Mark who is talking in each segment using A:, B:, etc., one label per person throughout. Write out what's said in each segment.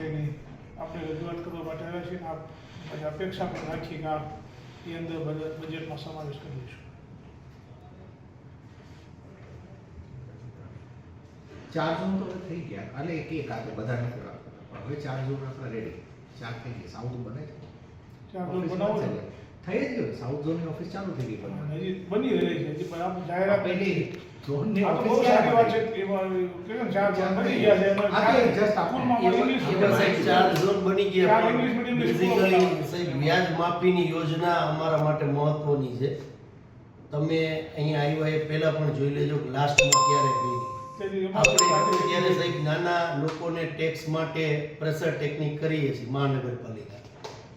A: આપણે રજૂઆત કરવા માટે આવ્યા છીએ આપ અપેક્ષા પણ રાખી કે આપ એ અંદર બજેટમાં સમાવેશ કરી દઈશું.
B: ચાર ઝોન તો થઈ ગયા. એટલે એક એક આપણે બધા નથી રાખતા પણ હવે ચાર ઝોન આપણે રેડી ચાર થઈ ગયા સાઉથ બને છે
A: ચાર ઝોન બનાવો?
B: થઈ જ ગયું. સાઉથ ઝોનની ઓફિસ ચાલુ થઈ ગઈ પણ.
A: હજી બની રહી છે હજી પણ આપ જાહેરાત
B: પહેલી ઝોનની
A: બહુ
B: ઓફિસ
A: સારી વાત છે કે કેમ ચાર ઝોન બની ગયા છે
B: આપણે
A: સ્કૂલમાં
B: એ
A: ઇંગ્લિશ
B: સાહેબ
C: ચાર ઝોન બની ગયા
A: ચાર ઇંગ્લિશ મીડિયમ સ્કૂલો
C: બેઝિકલી. સાહેબ વ્યાજ માફીની યોજના અમારા માટે મહત્વની છે. તમે અહીંયા આવ્યા એ પહેલા પણ જોઈ લેજો કે લાસ્ટમાં ક્યારે
A: થઈ
C: આપણે ત્યારે સાહેબ નાના લોકોને ટેક્સ માટે પ્રેશર ટેકનિક કરીએ છીએ મહાનગરપાલિકા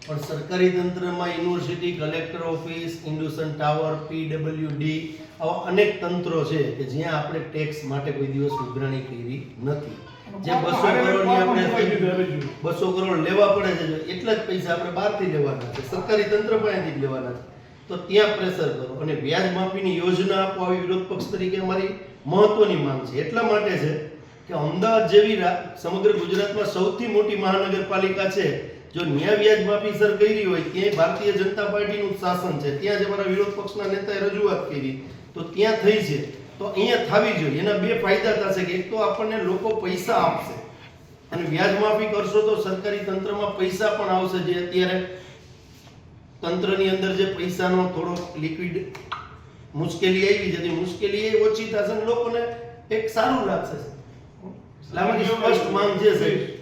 C: પણ સરકારી તંત્રમાં યુનિવર્સિટી કલેક્ટર ઓફિસ ઇન્ડુસન ટાવર પીડબ્લ્યુડી આવા અનેક તંત્રો છે કે જ્યાં આપણે ટેક્સ માટે કોઈ દિવસ ઉઘરાણી કરી નથી. જે બસો કરોડની આપણે બસો કરોડ લેવા પડે છે એટલા જ પૈસા આપણે બહારથી લેવાના છે. સરકારી તંત્ર પાસેથી જ લેવાના છે. તો ત્યાં પ્રેશર કરો અને વ્યાજ માફીની યોજના આપો આવી વિરોધ પક્ષ તરીકે અમારી મહત્વની માંગ છે. એટલા માટે છે કે અમદાવાદ જેવી સમગ્ર ગુજરાતમાં સૌથી મોટી મહાનગરપાલિકા છે જો ન્યાય વ્યાજ માફી સર કરી હોય ત્યાં ભારતીય જનતા પાર્ટીનું જ શાસન છે, ત્યાં જ અમારા વિરોધ પક્ષના નેતાએ રજૂઆત કરી, તો ત્યાં થઈ છે. તો અહીંયા થવી જોઈએ. એના બે ફાયદા થશે કે એક તો આપણને લોકો પૈસા આપશે. અને વ્યાજ માફી કરશો તો સરકારી તંત્રમાં પૈસા પણ આવશે જે અત્યારે તંત્રની અંદર જે પૈસાનો થોડો લિક્વિડ મુશ્કેલી આવી છે. મુશ્કેલી એ ઓછી થશે લોકોને એક સારું લાગશે. સ્પષ્ટ માંગ છે સાહેબ.